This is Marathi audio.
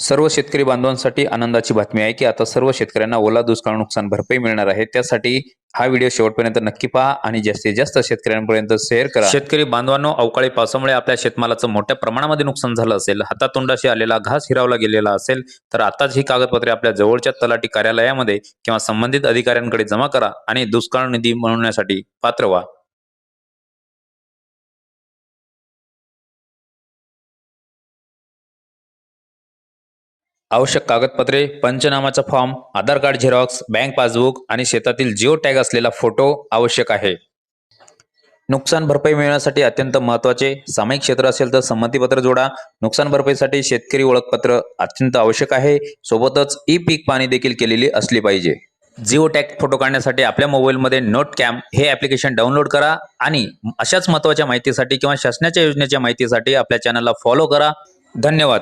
सर्व शेतकरी बांधवांसाठी आनंदाची बातमी आहे की आता सर्व शेतकऱ्यांना ओला दुष्काळ नुकसान भरपाई मिळणार आहे. त्यासाठी हा व्हिडिओ शेवटपर्यंत नक्की पहा आणि जास्तीत जास्त शेतकऱ्यांपर्यंत शेअर करा. शेतकरी बांधवांनो अवकाळी पावसामुळे आपल्या शेतमालाचं मोठ्या प्रमाणामध्ये नुकसान झालं असेल हातातोंडाशी आलेला घास हिरावला गेलेला असेल तर आताच ही कागदपत्रे आपल्या जवळच्या तलाठी कार्यालयामध्ये किंवा संबंधित अधिकाऱ्यांकडे जमा करा आणि दुष्काळ निधी मिळवण्यासाठी पात्र व्हा. आवश्यक कागदपत्रे पंचनामाचा form Aadhaar card xerox bank passbook आणि शेतातील जिओ टॅग असलेला फोटो आवश्यक आहे. नुकसान भरपाई मिळवण्यासाठी अत्यंत महत्त्वाचे. सामायिक क्षेत्र असेल तर संमतीपत्र जोडा. नुकसान भरपाईसाठी शेतकरी ओळखपत्र अत्यंत आवश्यक आहे. सोबतच ई पीक पाणी देखील केलेली असली पाहिजे. जिओ टॅग फोटो काढण्यासाठी आपल्या मोबाईलमध्ये नोट कॅम हे ॲप्लिकेशन डाउनलोड करा आणि अशाच महत्त्वाच्या माहितीसाठी किंवा शासनाच्या योजनेच्या माहितीसाठी आपल्या चॅनलला फॉलो करा. धन्यवाद.